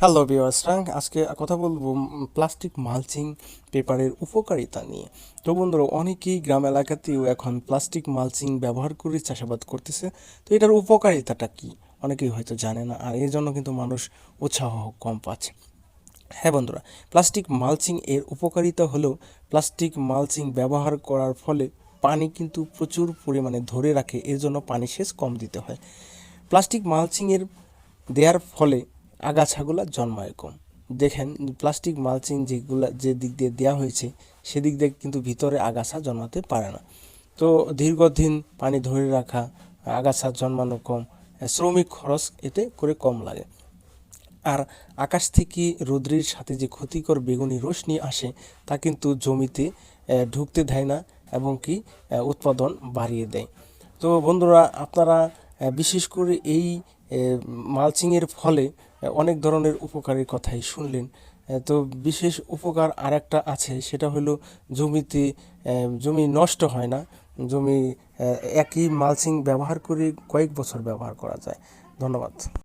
Hello ভিউয়ার্সরা আজকে কথা বলব প্লাস্টিক মালচিং পেপারের উপকারিতা নিয়ে। তো বন্ধুরা, অনেকেই গ্রাম এলাকাতেও এখন প্লাস্টিক মালচিং ব্যবহার করে চাষাবাদ করতেছে। তো এটার উপকারিতাটা কি? অনেকেই হয়তো জানে না, আর এর জন্য কিন্তু মানুষ উৎসাহ কম পাচ্ছে। হ্যাঁ বন্ধুরা প্লাস্টিক মালচিং এর উপকারিতা হলো প্লাস্টিক মালচিং ব্যবহার করার ফলে পানি কিন্তু প্রচুর পরিমাণে ধরে রাখে, এর জন্য পানি সেচ কম দিতে হয়। প্লাস্টিক মালচিংয়ের দেওয়ার ফলে আগাছাগুলো জন্মায় কম দেখেন, প্লাস্টিক মালচিং যেগুলা, যে দিক দিয়ে দেওয়া হয়েছে, সেদিক দিয়ে কিন্তু ভিতরে আগাছা জন্মাতে পারে না। তো দীর্ঘদিন পানি ধরে রাখা, আগাছা জন্মানো কম, শ্রমিক খরচ এতে করে কম লাগে। আর আকাশ থেকে রৌদ্রের সাথে যে ক্ষতিকর বেগুনি রশ্মি আসে, তা কিন্তু জমিতে ঢুকতে দেয় না এবং কি উৎপাদন বাড়িয়ে দেয়। তো বন্ধুরা, আপনারা বিশেষ করে এই মালচিংয়ের ফলে অনেক ধরনের উপকারের কথাই শুনলেন। তো বিশেষ উপকার আর একটা আছে, সেটা হলো জমিতে জমি নষ্ট হয় না। জমি একই মালচিং ব্যবহার করে কয়েক বছর ব্যবহার করা যায়। ধন্যবাদ।